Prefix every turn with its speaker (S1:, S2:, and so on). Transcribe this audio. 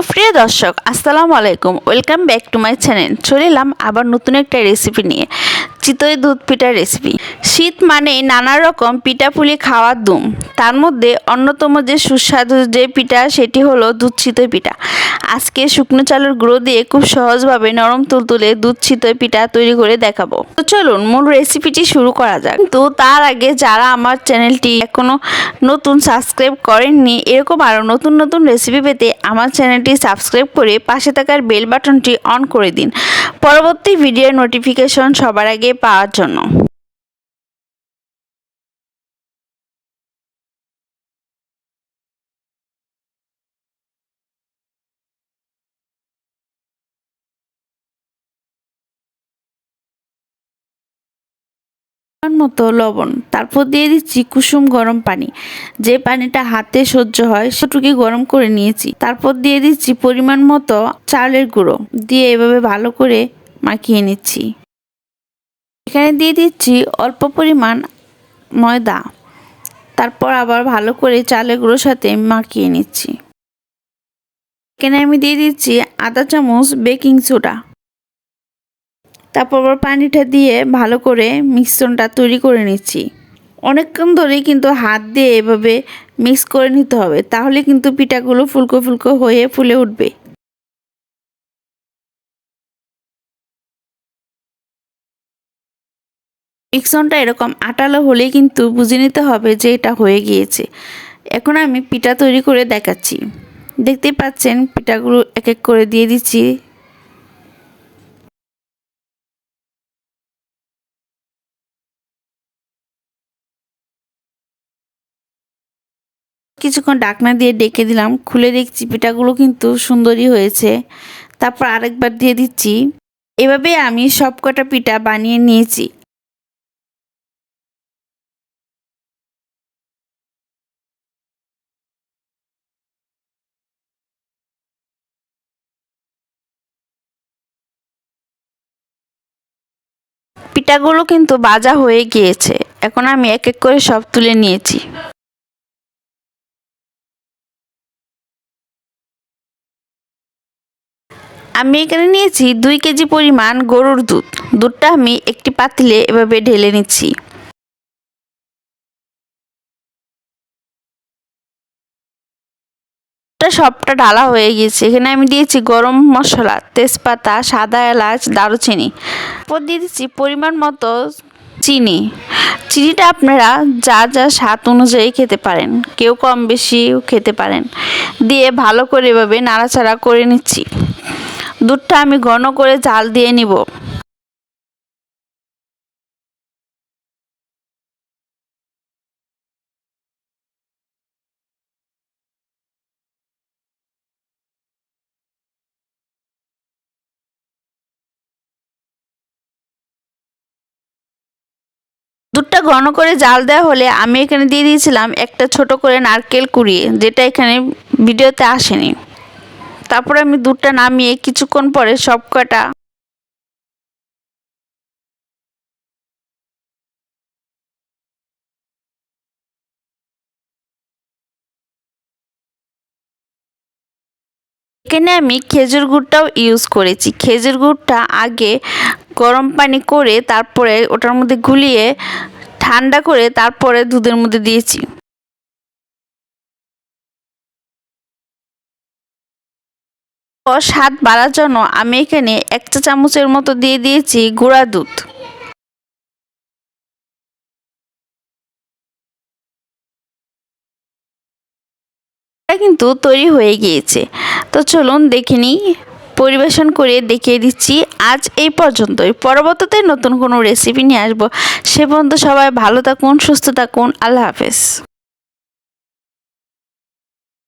S1: সুপ্রিয় দর্শক, আসসালামু আলাইকুম। Welcome back to my channel চলে এলাম আবার নতুন একটা রেসিপি নিয়ে। চিতই দুধ পিঠার রেসিপি শীত মানে নানা রকম পিঠাপুলি খাওয়ার দুম। তার মধ্যে অন্যতম যে সুস্বাদু যে পিঠা, সেটি হলো দুধ চিতই পিঠা। আজকে শুকনো চালের গুঁড়ো দিয়ে খুব সহজভাবে নরম তুলতুলে দুধ চিতই পিঠা তৈরি করে দেখাবো। তো চলুন, মূল রেসিপিটি শুরু করা যাক। তো তার আগে যারা আমার চ্যানেলটি এখনও নতুন সাবস্ক্রাইব করেননি, এরকম আরও নতুন নতুন রেসিপি পেতে আমার চ্যানেলটি সাবস্ক্রাইব করে পাশে থাকার বেল বাটনটি অন করে দিন। পরবর্তী ভিডিওর নোটিফিকেশন সবার আগে পাওয়ার জন্য। পরিমাণ মতো লবণ। তারপর দিয়ে দিচ্ছি কুসুম গরম পানি। যে পানিটা হাতে সহ্য হয়, সেটুকুই গরম করে নিয়েছি। তারপর দিয়ে দিচ্ছি পরিমাণ মতো চালের গুঁড়ো। দিয়ে এভাবে ভালো করে মাখিয়ে নিচ্ছি। এখানে দিয়ে দিচ্ছি অল্প পরিমাণ ময়দা। তারপর আবার ভালো করে চালের গুঁড়োর সাথে মাখিয়ে নিচ্ছি। এখানে আমি দিয়ে দিচ্ছি আধা চামচ বেকিং সোডা। তারপর পানিটা দিয়ে ভালো করে মিশ্রণটা তৈরি করে নিচ্ছি। অনেকক্ষণ ধরেই কিন্তু হাত দিয়ে এভাবে মিক্স করে নিতে হবে, তাহলে কিন্তু পিঠাগুলো ফুলকো ফুলকো হয়ে ফুলে উঠবে। মিক্সনটা এরকম আটালো হলেই কিন্তু বুঝে নিতে হবে যে এটা হয়ে গিয়েছে। এখন আমি পিঠা তৈরি করে দেখাচ্ছি। দেখতেই পাচ্ছেন, পিঠাগুলো এক এক করে দিয়ে দিচ্ছি। কিছুক্ষণ ডাকনা দিয়ে ডেকে দিলাম। খুলে দেখছি পিঠাগুলো কিন্তু সুন্দরই হয়েছে। তারপর আরেকবার দিয়ে দিচ্ছি। এভাবে আমি সব কটা পিঠা বানিয়ে নিয়েছি। পিঠাগুলো কিন্তু বাজা হয়ে গিয়েছে। এখন আমি এক এক করে সব তুলে নিয়েছি। আমি এখানে নিয়েছি দুই কেজি পরিমাণ গরুর দুধ। দুধটা আমি একটি পাতিলে এভাবে ঢেলে নিচ্ছি। সবটা ঢালা হয়ে গিয়েছে। এখানে আমি দিয়েছি গরম মশলা, তেজপাতা, সাদা এলাচ, দারুচিনি। পর দিয়ে দিচ্ছি পরিমাণ মতো চিনি। চিনিটা আপনারা যা যা স্বাদ অনুযায়ী খেতে পারেন, কেউ কম বেশিও খেতে পারেন। দিয়ে ভালো করে এভাবে নাড়াচাড়া করে নিচ্ছি। দুধটা আমি ঘন করে জাল দিয়ে নিব। দুধটা ঘন করে জাল দেওয়া হলে আমি এখানে দিয়ে দিয়েছিলাম একটা ছোট করে নারকেল কুড়িয়ে যেটা এখানে ভিডিওতে আসেনি। তারপরে আমি দুধটা নামিয়ে কিছুক্ষণ পরে সব কটা এখানে আমি খেজুর গুড়টাও ইউজ করেছি। খেজুর গুড়টা আগে গরম পানি করে তারপরে ওটার মধ্যে গুলিয়ে ঠান্ডা করে তারপরে দুধের মধ্যে দিয়েছি। স্বাদ বাড়ার জন্য আমি এখানে এক চা চামচের মতো দিয়ে দিয়েছি গুঁড়া দুধ। কিন্তু তৈরি হয়ে গিয়েছে। তো চলুন দেখে নিই, পরিবেশন করে দেখিয়ে দিচ্ছি। আজ এই পর্যন্তই। পরবর্তীতে নতুন কোনো রেসিপি নিয়ে আসব। সে পর্যন্ত সবাই ভালো থাকুন, সুস্থ থাকুন। আল্লাহ হাফেজ।